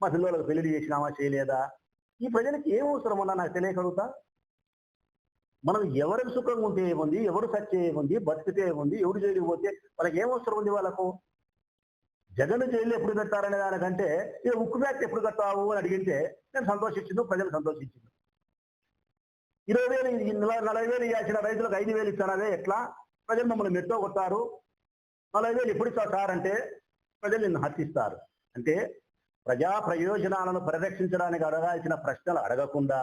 మా పిల్లలకు పెళ్ళి చేసినామా చేయలేదా? ఈ ప్రజలకు ఏం అవసరం అన్నా నాకు తెలియకలుగుతా మనం ఎవరికి సుఖంగా ఉంటే ఏముంది ఎవరు సత్య ఏముంది బతికితే ఏముంది ఎవరు జైలుకి పోతే వాళ్ళకి ఏం అవసరం ఉంది వాళ్ళకు? జగన్ జైలు ఎప్పుడు కట్టారనే దానికంటే ఇది ఉక్కు ఫ్యాక్టరీ ఎప్పుడు కట్టావు? అని అడిగితే నేను సంతోషించింది ప్రజలు సంతోషించింది ఇరవై వేలు నలభై వేలు ఇవ్వాల్సిన రైతులకు ఐదు వేలు ఇస్తానదే ఎట్లా? ప్రజలు మమ్మల్ని మెట్టో కొట్టారు నలభై వేలు ఎప్పుడు ఇస్తారు సార్ అంటే ప్రజలు నిన్ను హత్తిస్తారు. అంటే ప్రజా ప్రయోజనాలను పరిరక్షించడానికి అడగాల్సిన ప్రశ్నలు అడగకుండా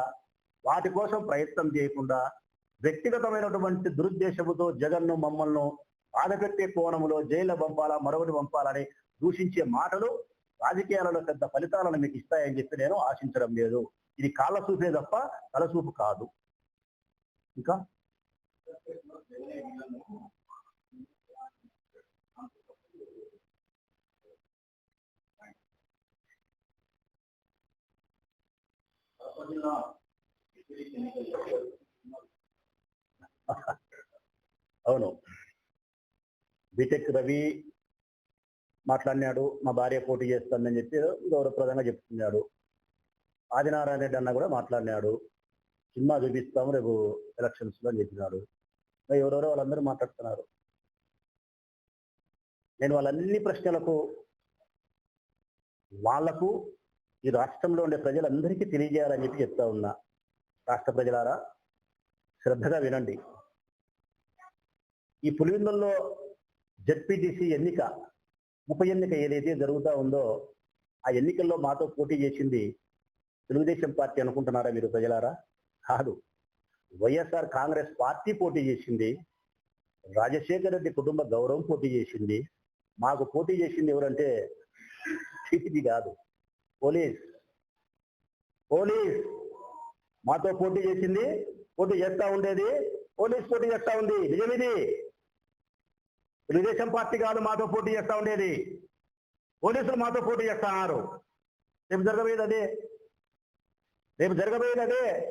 వాటి కోసం ప్రయత్నం చేయకుండా వ్యక్తిగతమైనటువంటి దురుద్దేశముతో జగన్ను మమ్మల్ని బాధపెట్టే కోణంలో జైల్లో పంపాలా మరొకటి పంపాలని దూషించే మాటలు రాజకీయాలలో పెద్ద ఫలితాలను మీకు ఇస్తాయని చెప్పి నేను ఆశించడం లేదు. ఇది కాళ్ళ చూపే తప్ప తలసూపు కాదు. ఇంకా? అవును. బీటెక్ రవి మాట్లాడినాడు మా భార్య పోటీ చేస్తుందని చెప్పి గౌరవప్రదంగా చెప్తున్నాడు. ఆదినారాయణ రెడ్డి అన్న కూడా మాట్లాడినాడు. సినిమా చూపిస్తాము రేపు ఎలక్షన్స్లో అని చెప్పినాడు. ఎవరెవరో వాళ్ళందరూ మాట్లాడుతున్నారు. నేను వాళ్ళన్ని ప్రశ్నలకు వాళ్ళకు ఈ రాష్ట్రంలో ఉండే ప్రజలందరికీ తెలియజేయాలని చెప్పి చెప్తా ఉన్నా. రాష్ట్ర ప్రజలారా శ్రద్ధగా వినండి. ఈ పులివెందుల్లో జడ్పీటీసీ ఎన్నిక ఉప ఎన్నిక ఏదైతే జరుగుతూ ఉందో ఆ ఎన్నికల్లో మాతో పోటీ చేసింది తెలుగుదేశం పార్టీ అనుకుంటున్నారా మీరు ప్రజలారా? కాదు. వైఎస్ఆర్ కాంగ్రెస్ పార్టీ పోటీ చేసింది రాజశేఖర రెడ్డి కుటుంబ గౌరవం పోటీ చేసింది. మాకు పోటీ చేసింది ఎవరంటే టీడీపీ కాదు. పోలీస్. పోలీస్. మాతో పోటీ చేసింది. పోటీ చేస్తా ఉండేది. పోలీస్ పోటీ చేస్తా ఉంది. నిజమిది? తెలుగుదేశం పార్టీ కాదు మాతో పోటీ చేస్తా ఉండేది. పోలీసులు మాతో పోటీ చేస్తున్నారు. రేపు జరగబోయేది అదే. రేపు జరగబోయేది అదే.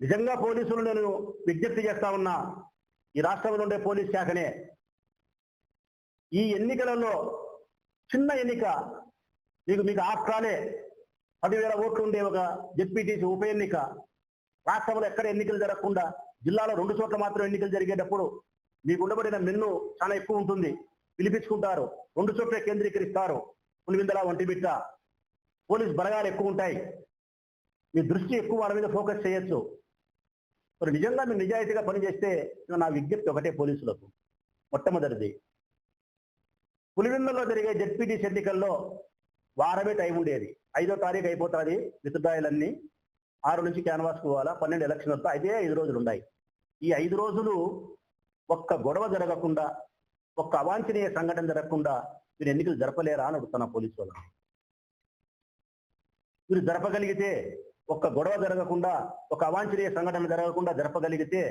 నిజంగా పోలీసులు నేను విజ్ఞప్తి చేస్తా ఉన్నా. ఈ రాష్ట్రంలో ఉండే పోలీస్ శాఖనే. ఈ ఎన్నికలలో చిన్న ఎన్నిక మీకు మీకు ఆస్ట్రాలే పదివేల ఓట్లు ఉండే ఒక జెడ్పీటీసీ ఉప ఎన్నిక. రాష్ట్రంలో ఎక్కడ ఎన్నికలు జరగకుండా జిల్లాలో రెండు చోట్ల మాత్రం ఎన్నికలు జరిగేటప్పుడు మీకు ఉండబడిన మెన్ను చాలా ఎక్కువ ఉంటుంది. పిలిపించుకుంటారు. రెండు చోట్ల కేంద్రీకరిస్తారు. పులివిందల ఒంటిమిట్ట పోలీస్ బలగాలు ఎక్కువ ఉంటాయి. మీ దృష్టి ఎక్కువ వాళ్ళ మీద ఫోకస్ చేయొచ్చు. మరి నిజంగా మీరు నిజాయితీగా పనిచేస్తే నా విజ్ఞప్తి ఒకటే పోలీసులకు. మొట్టమొదటిది పులివెందులో జరిగే జడ్పీటీసీ ఎన్నికల్లో వారమే టైం ఉండేది. ఐదో తారీఖు అయిపోతుంది విత్డ్రాయలన్నీ ఆరు నుంచి క్యాన్వాస్ పోవాలా పన్నెండు ఎలక్షన్ వస్తా అయితే ఐదు రోజులు ఉన్నాయి. ఈ ఐదు రోజులు ఒక్క గొడవ జరగకుండా ఒక్క అవాంఛనీయ సంఘటన జరగకుండా మీరు ఎన్నికలు జరపలేరా అని అడుగుతున్నా పోలీసు వాళ్ళు మీరు జరపగలిగితే ఒక్క గొడవ జరగకుండా ఒక అవాంఛనీయ సంఘటన జరగకుండా జరపగలిగితే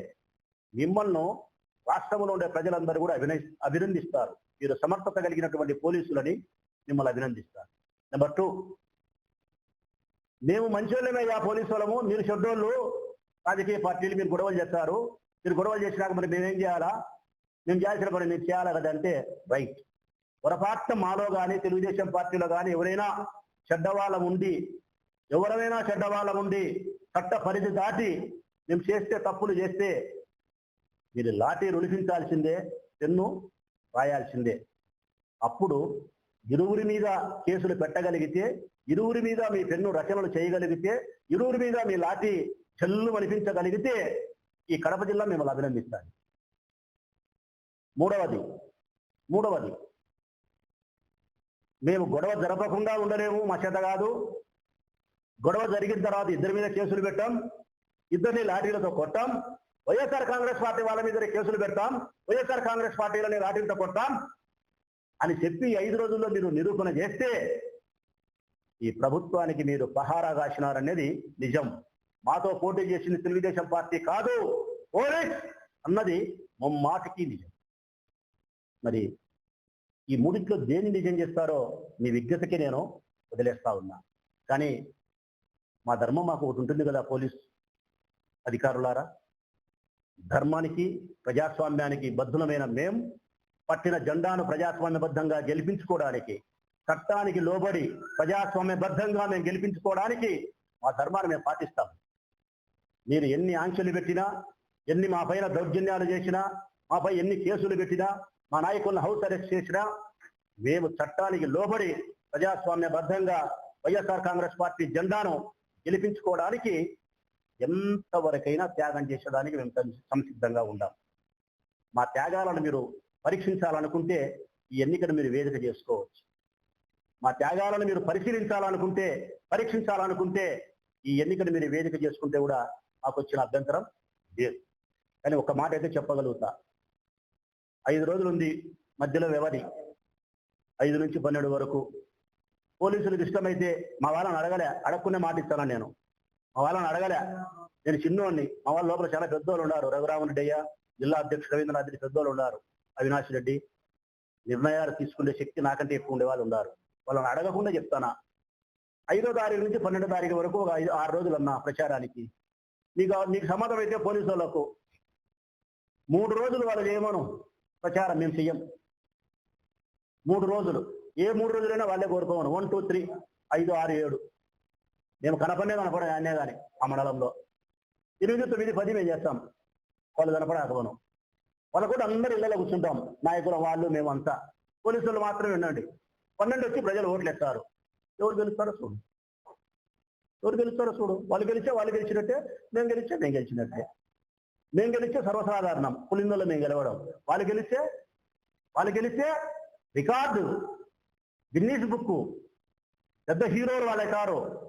మిమ్మల్ని రాష్ట్రంలో ఉండే ప్రజలందరూ కూడా అభిన అభినందిస్తారు. మీరు సమర్థత కలిగినటువంటి పోలీసులని మిమ్మల్ని అభినందిస్తారు నెంబర్ టూ మేము మంచోళ్ళమయ్యా పోలీసు వాళ్ళము. మీరు చెడ్డోళ్ళు రాజకీయ పార్టీలు మీరు గొడవలు చేస్తారు. మీరు గొడవలు చేసినాక మరి మేమేం చేయాలా? మేము చేయాల్సిన పని మీరు చేయాలా కదా అంటే రైట్ పొరపాటున మాలో కానీ తెలుగుదేశం పార్టీలో కానీ ఎవరైనా చెడ్డవాళ్ళం ఉండి ఎవరైనా చెడ్డవాళ్ళం ఉండి చట్ట పరిధి దాటి మేము చేస్తే తప్పులు చేస్తే మీరు లాఠీ రుణిపించాల్సిందే పెన్ను రాయాల్సిందే. అప్పుడు ఇరువురి మీద కేసులు పెట్టగలిగితే ఇరువురి మీద మీ పెన్ను రచనలు చేయగలిగితే ఇరువురి మీద మీ లాఠీ చెల్లు అనిపించగలిగితే ఈ కడప జిల్లా మిమ్మల్ని అభినందిస్తాను. మూడవది మూడవది మేము గొడవ జరపకుండా ఉండలేము మా చేత కాదు. గొడవ జరిగిన తర్వాత ఇద్దరి మీద కేసులు పెట్టాం ఇద్దరిని లాఠీలతో కొట్టాం వైఎస్ఆర్ కాంగ్రెస్ పార్టీ వాళ్ళ మీద కేసులు పెడతాం వైఎస్ఆర్ కాంగ్రెస్ పార్టీలని రాటింత కొడతాం అని చెప్పి ఐదు రోజుల్లో మీరు నిరూపణ చేస్తే ఈ ప్రభుత్వానికి మీరు పహారా కాసినారనేది నిజం. మాతో పోటీ చేసింది తెలుగుదేశం పార్టీ కాదు పోలీస్ అన్నది మాటికి నిజం. మరి ఈ మూడిట్లో దేని నిజం చేస్తారో మీ విజ్ఞతకి నేను వదిలేస్తా ఉన్నా. కానీ మా ధర్మం మాకు ఒకటి ఉంటుంది కదా పోలీస్ అధికారులారా? ధర్మానికి ప్రజాస్వామ్యానికి బద్ధులమైన మేం పట్టిన జెండాను ప్రజాస్వామ్యబద్ధంగా గెలిపించుకోవడానికి చట్టానికి లోబడి ప్రజాస్వామ్యబద్ధంగా మేము గెలిపించుకోవడానికి మా ధర్మాన్ని మేము పాటిస్తాం. మీరు ఎన్ని ఆంక్షలు పెట్టినా ఎన్ని మా పైన దౌర్జన్యాలు చేసినా మాపై ఎన్ని కేసులు పెట్టినా మా నాయకులను హౌస్ అరెస్ట్ చేసినా మేము చట్టానికి లోబడి ప్రజాస్వామ్యబద్ధంగా వైఎస్ఆర్ కాంగ్రెస్ పార్టీ జెండాను గెలిపించుకోవడానికి ఎంతవరకైనా త్యాగం చేసేదానికి మేము సంసిద్ధంగా ఉండాం. మా త్యాగాలను మీరు పరీక్షించాలనుకుంటే ఈ ఎన్నికను మీరు వేదిక చేసుకోవచ్చు. మా త్యాగాలను మీరు పరిశీలించాలనుకుంటే పరీక్షించాలనుకుంటే ఈ ఎన్నికను మీరు వేదిక చేసుకుంటే కూడా మాకు వచ్చిన అభ్యంతరం లేదు. కానీ ఒక మాట అయితే చెప్పగలుగుతా. ఐదు రోజులు ఉంది మధ్యలో వ్యవధి. ఐదు నుంచి పన్నెండు వరకు. పోలీసులకు ఇష్టమైతే మా వాళ్ళని అడగలే అడగకునే మాట ఇస్తాను నేను? వాళ్ళని అడగలే. నేను చిన్నోడిని. మా వాళ్ళ లోపల చాలా పెద్దోళ్ళు ఉన్నారు. రఘురామన్ రెడ్డి జిల్లా అధ్యక్షుడు రవీంద్రనాథ్ రెడ్డి పెద్దోళ్ళు ఉన్నారు. అవినాష్ రెడ్డి నిర్ణయాలు తీసుకునే శక్తి నాకంటే ఎక్కువ ఉండే వాళ్ళు ఉన్నారు. వాళ్ళని అడగకుండా చెప్తానా? ఐదో తారీఖు నుంచి పన్నెండో తారీఖు వరకు ఒక ఐదు ఆరు రోజులు అన్నా ప్రచారానికి. నీకు నీకు సమ్మతం అయితే పోలీసు వాళ్ళకు మూడు రోజులు వాళ్ళు చేయమను. ప్రచారం మేము చెయ్యం. మూడు రోజులు. ఏ మూడు రోజులైనా వాళ్ళే కోరుకోమను. వన్ టూ త్రీ ఐదు ఆరు ఏడు. మేము కనపడే కనపడే అనే కానీ ఆ మండలంలో. ఇరవై తొమ్మిది పది మేము చేస్తాం. వాళ్ళు కనపడకపోను. వాళ్ళు కూడా అందరు ఇళ్ళలో కూర్చుంటాం. నాయకుల వాళ్ళు మేమంతా పోలీసులు మాత్రమే ఉండండి. పన్నెండు వచ్చి ప్రజలు ఓట్లు ఎత్తారు. ఎవరు గెలుస్తారో చూడు. ఎవరు గెలుస్తారో చూడు. వాళ్ళు గెలిచే వాళ్ళు గెలిచినట్టే మేము గెలిచే మేము గెలిచినట్టే. మేము గెలిస్తే సర్వసాధారణం. పులిందులో మేము గెలవడం. వాళ్ళు గెలిస్తే వాళ్ళు గెలిస్తే రికార్డు. గిన్నీస్ బుక్ పెద్ద హీరోలు వాళ్ళే కారు.